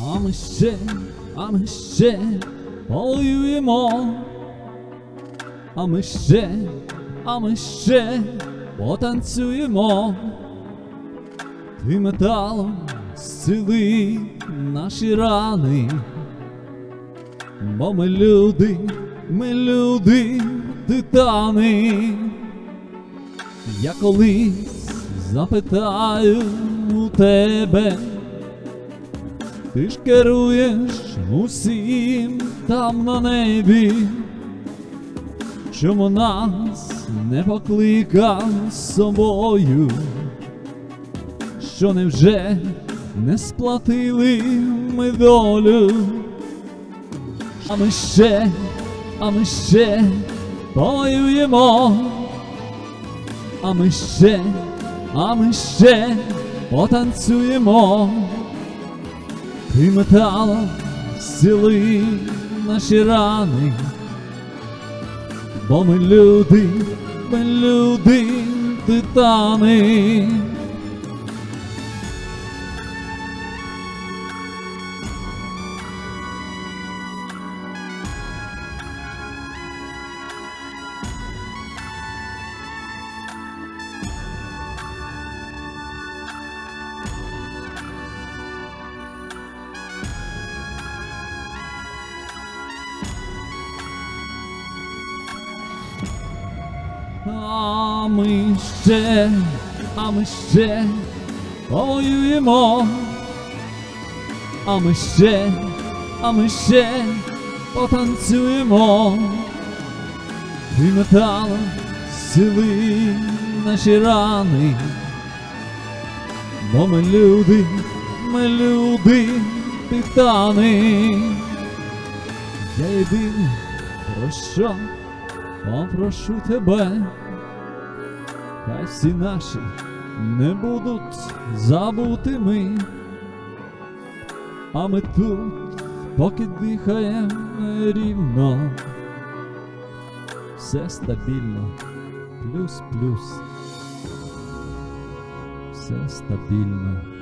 А ми ще, а ми ще воюємо. А ми ще, а ми ще потанцюємо. Ти металом зціли наші рани. Бо ми люди, ми люди, титани. Я колись запитаю у тебе, ти ж керуєш усім там на небі, чому нас не покликав з собою, що невже не сплатили ми долю, а ми ще, а ми ще воюємо. А ми ще, а ми ще потанцюємо. Ти металом зціли наші рани. Бо ми люди, ми люди, титани. А ми ще, а ми ще воюємо. А ми ще, а ми ще потанцюємо. Ти металом зціли наші рани. Бо ми люди, ми люди, титани. Я єдине, про що попрошу тебе, хай всі наші не будуть забутими, а ми тут, поки дихаємо рівно, все стабільно, плюс-плюс, все стабільно.